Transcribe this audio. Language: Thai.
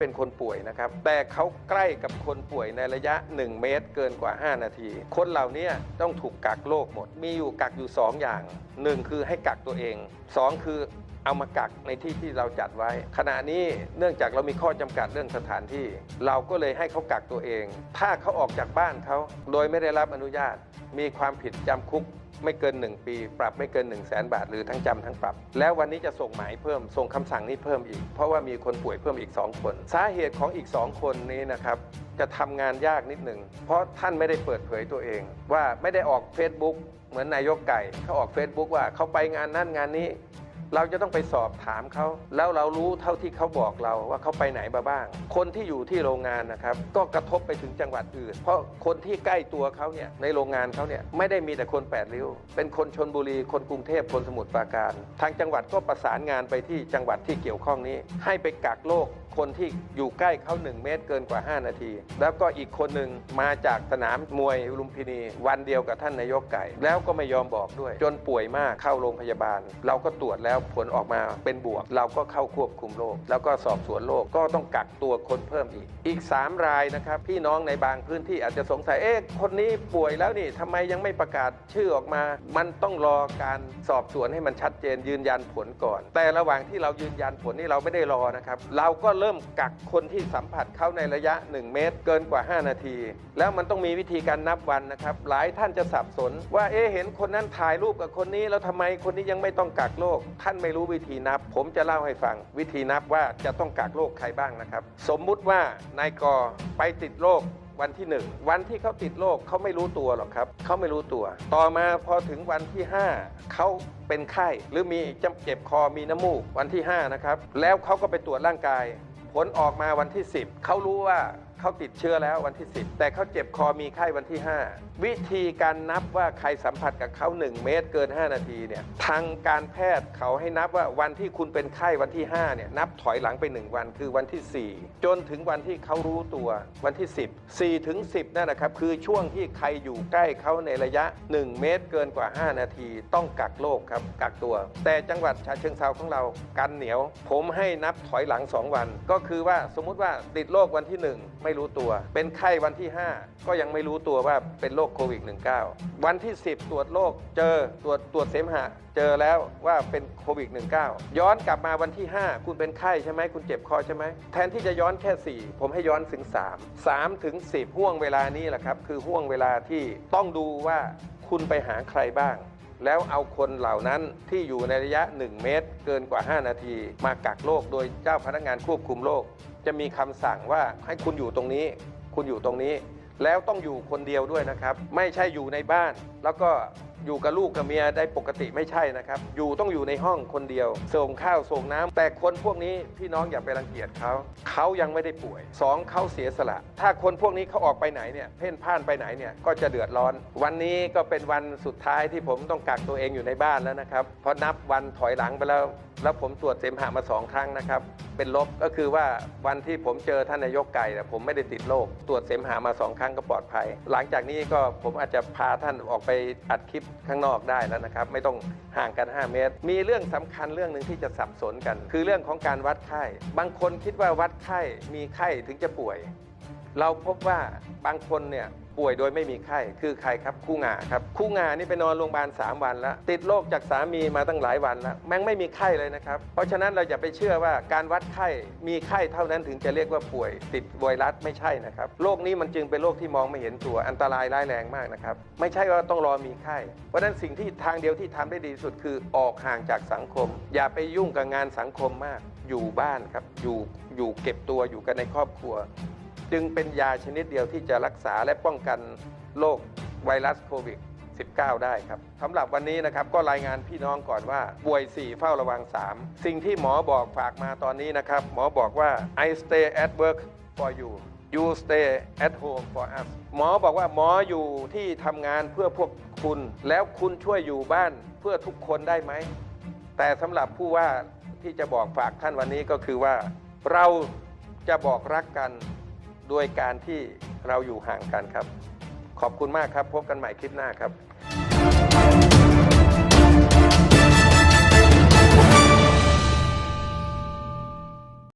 เป็นคนป่วยนะครับ แต่เขาใกล้กับคนป่วยในระยะ 1 เมตรเกินกว่า 5 นาที คนเหล่านี้ต้องถูกกักโรคหมด มีอยู่กักอยู่ 2 อย่าง 1 คือให้กักตัวเอง 2 คือเอามากักในที่ที่เราจัดไว้ ขณะนี้เนื่องจากเรามีข้อจำกัดเรื่องสถานที่ เราก็เลยให้เขากักตัวเอง ถ้าเขาออกจากบ้านเขาโดยไม่ได้รับอนุญาต มีความผิดจำคุก ไม่เกิน 1 ปี ปรับไม่เกิน 1 0 0 0 0แบาท หรือทั้งจำทั้งปรับ แล้ววันนี้จะส่งหมายเพิ่ม ส่งคำสั่งนี้เพิ่มอีก เพราะว่ามีคนป่วยเพิ่มอีก 2 คน สาเหตุของอีก 2 คนนี้นะครับจะทำงานยากนิดหนึ่ง เพราะท่านไม่ได้เปิดเผยตัวเอง ว่าไม่ได้ออก Facebook เหมือนนายกไก่เขาออก Facebook ว่าเขาไปงานนั่นงานนี้ เราจะต้องไปสอบถามเขาแล้วเรารู้เท่าที่เขาบอกเราว่าเขาไปไหนมาบ้าง คนที่อยู่ที่โรงงานนะครับ ก็กระทบไปถึงจังหวัดอื่น เพราะคนที่ใกล้ตัวเขาเนี่ยในโรงงานเขาเนี่ยไม่ได้มีแต่คนแปดริ้ว เป็นคนชนบุรีคนกรุงเทพคนสมุทรปราการ ทางจังหวัดก็ประสานงานไปที่จังหวัดที่เกี่ยวข้องนี้ ให้ไปกักโรค คนที่อยู่ใกล้เขา 1 เมตรเกินกว่า 5 นาที แล้วก็อีกคนหนึ่งมาจากสนามมวยลุมพินี วันเดียวกับท่านนายกไก่ แล้วก็ไม่ยอมบอกด้วย จนป่วยมากเข้าโรงพยาบาล เราก็ตรวจแล้วผลออกมาเป็นบวก เราก็เข้าควบคุมโรคแล้วก็สอบสวนโรคก็ต้องกักตัวคนเพิ่มอีก อีก 3 รายนะครับพี่น้องในบางพื้นที่อาจจะสงสัยเอ๊ะคนนี้ป่วยแล้วนี่ทำไมยังไม่ประกาศชื่อออกมา มันต้องรอการสอบสวนให้มันชัดเจนยืนยันผลก่อน แต่ระหว่างที่เรายืนยันผลนี่เราไม่ได้รอนะครับ เราก็เริ่มกักคนที่สัมผัสเขาในระยะ 1 เมตร เกินกว่า 5 นาที แล้วมันต้องมีวิธีการนับวันนะครับ หลายท่านจะสับสน ว่าเอ๊เห็นคนนั้นถ่ายรูปกับคนนี้แล้วทำไมคนนี้ยังไม่ต้องกักโรคท่านไม่รู้วิธีนับ ผมจะเล่าให้ฟัง วิธีนับว่าจะต้องกักโรคใครบ้างนะครับ สมมุติว่านายกอไปติดโรควันที่ 1 วันที่เขาติดโรคเขาไม่รู้ตัวหรอกครับเขาไม่รู้ตัว ต่อมาพอถึงวันที่ 5เขาเป็นไข้หรือมีจำเจ็บคอมีน้ำมูกวันที่ 5 นะครับ แล้วเขาก็ไปตรวจร่างกาย ผลออกมาวันที่10เขารู้ว่าเขาติดเชื้อแล้ววันที่ 10 แต่เขาเจ็บคอมีไข้วันที่ 5 วิธีการนับว่าใครสัมผัสกับเขา 1 เมตรเกิน 5 นาทีเนี่ยทางการแพทย์เขาให้นับว่าวันที่คุณเป็นไข้วันที่5เนี่ยนับถอยหลังไป 1 วันคือวันที่ 4 จนถึงวันที่เขารู้ตัววันที่ 10 4ถึง10นั่นนะครับคือช่วงที่ใครอยู่ใกล้เขาในระยะ 1 เมตรเกินกว่า 5 นาที ต้องกักโรคครับกักตัว แต่จังหวัดฉะเชิงเทราของเรากันเหนียว ผมให้นับถอยหลัง 2 วัน ก็คือว่าสมมุติว่าติดโรควันที่ 1ไม่รู้ตัว เป็นไข้วันที่ 5 ก็ยังไม่รู้ตัวว่าเป็นโรคโควิด -19 วันที่ 10 ตรวจโรคเจอตรวจตรวจเสมหะ เจอแล้วว่าเป็นโควิด -19 ย้อนกลับมาวันที่ 5 คุณเป็นไข้ใช่ไหมคุณเจ็บคอใช่ไหมแทนที่จะย้อนแค่ 4 ผมให้ย้อนถึง 3 3ถึง10ห่วงเวลานี้แหละครับคือห่วงเวลาที่ต้องดูว่าคุณไปหาใครบ้างแล้วเอาคนเหล่านั้นที่อยู่ในระยะ 1 เมตร เกินกว่า 5 นาที มากักโรคโดยเจ้าพนักงานควบคุมโรค จะมีคำสั่งว่าให้คุณอยู่ตรงนี้ คุณอยู่ตรงนี้ แล้วต้องอยู่คนเดียวด้วยนะครับ ไม่ใช่อยู่ในบ้านแล้วก็ อยู่กับลูกกับเมียได้ปกติไม่ใช่นะครับ อยู่ต้องอยู่ในห้องคนเดียว ส่งข้าวส่งน้ำแต่คนพวกนี้พี่น้องอย่าไปรังเกียจเขา เขายังไม่ได้ป่วยสองเขาเสียสละ ถ้าคนพวกนี้เขาออกไปไหนเนี่ย เพ่นพ่านไปไหนเนี่ย ก็จะเดือดร้อน วันนี้ก็เป็นวันสุดท้ายที่ผมต้องกักตัวเองอยู่ในบ้านแล้วนะครับ เพราะนับวันถอยหลังไปแล้ว แล้วผมตรวจเสมหะมาสองครั้งนะครับ เป็นลบ ก็คือว่าวันที่ผมเจอท่านนายกไก่ผมไม่ได้ติดโรค ตรวจเสมหะมาสองครั้งก็ปลอดภัย หลังจากนี้ก็ผมอาจจะพาท่านออกไปอัดคลิปข้างนอกได้แล้วนะครับ ไม่ต้องห่างกัน 5 เมตร มีเรื่องสำคัญเรื่องหนึ่งที่จะสับสนกัน คือเรื่องของการวัดไข้ บางคนคิดว่าวัดไข้มีไข้ถึงจะป่วย เราพบว่าบางคนเนี่ย ป่วยโดยไม่มีไข้คือใครครับคู่งาครับคู่งานี่ไปนอนโรงพยาบาล3วันแล้ว ติดโรคจากสามีมาตั้งหลายวันแล้วแม่งไม่มีไข้เลยนะครับ เพราะฉะนั้นเราอย่าไปเชื่อว่าการวัดไข้มีไข้เท่านั้นถึงจะเรียกว่าป่วย ติดไวรัสไม่ใช่นะครับโรคนี้มันจึงเป็นโรคที่มองไม่เห็นตัวอันตรายร้ายแรงมากนะครับไม่ใช่ว่าต้องรอมีไข้เพราะฉะนั้นสิ่งที่ทางเดียวที่ทำได้ดีที่สุดคือออกห่างจากสังคม อย่าไปยุ่งกับงานสังคมมาก อยู่บ้านครับอยู่อยู่เก็บตัวอยู่กันในครอบครัว จึงเป็นยาชนิดเดียวที่จะรักษาและป้องกันโรคไวรัสโควิด 19 ได้ครับสำหรับวันนี้นะครับก็รายงานพี่น้องก่อนว่า ป่วย 4 เฝ้าระวัง 3 สิ่งที่หมอบอกฝากมาตอนนี้นะครับ หมอบอกว่า I stay at work for you you stay at home for us หมอบอกว่าหมออยู่ที่ทำงานเพื่อพวกคุณ แล้วคุณช่วยอยู่บ้านเพื่อทุกคนได้ไหม แต่สำหรับผู้ว่าที่จะบอกฝากท่านวันนี้ก็คือว่า เราจะบอกรักกัน โดยการที่เราอยู่ห่างกันครับ ขอบคุณมากครับ พบกันใหม่คลิปหน้าครับ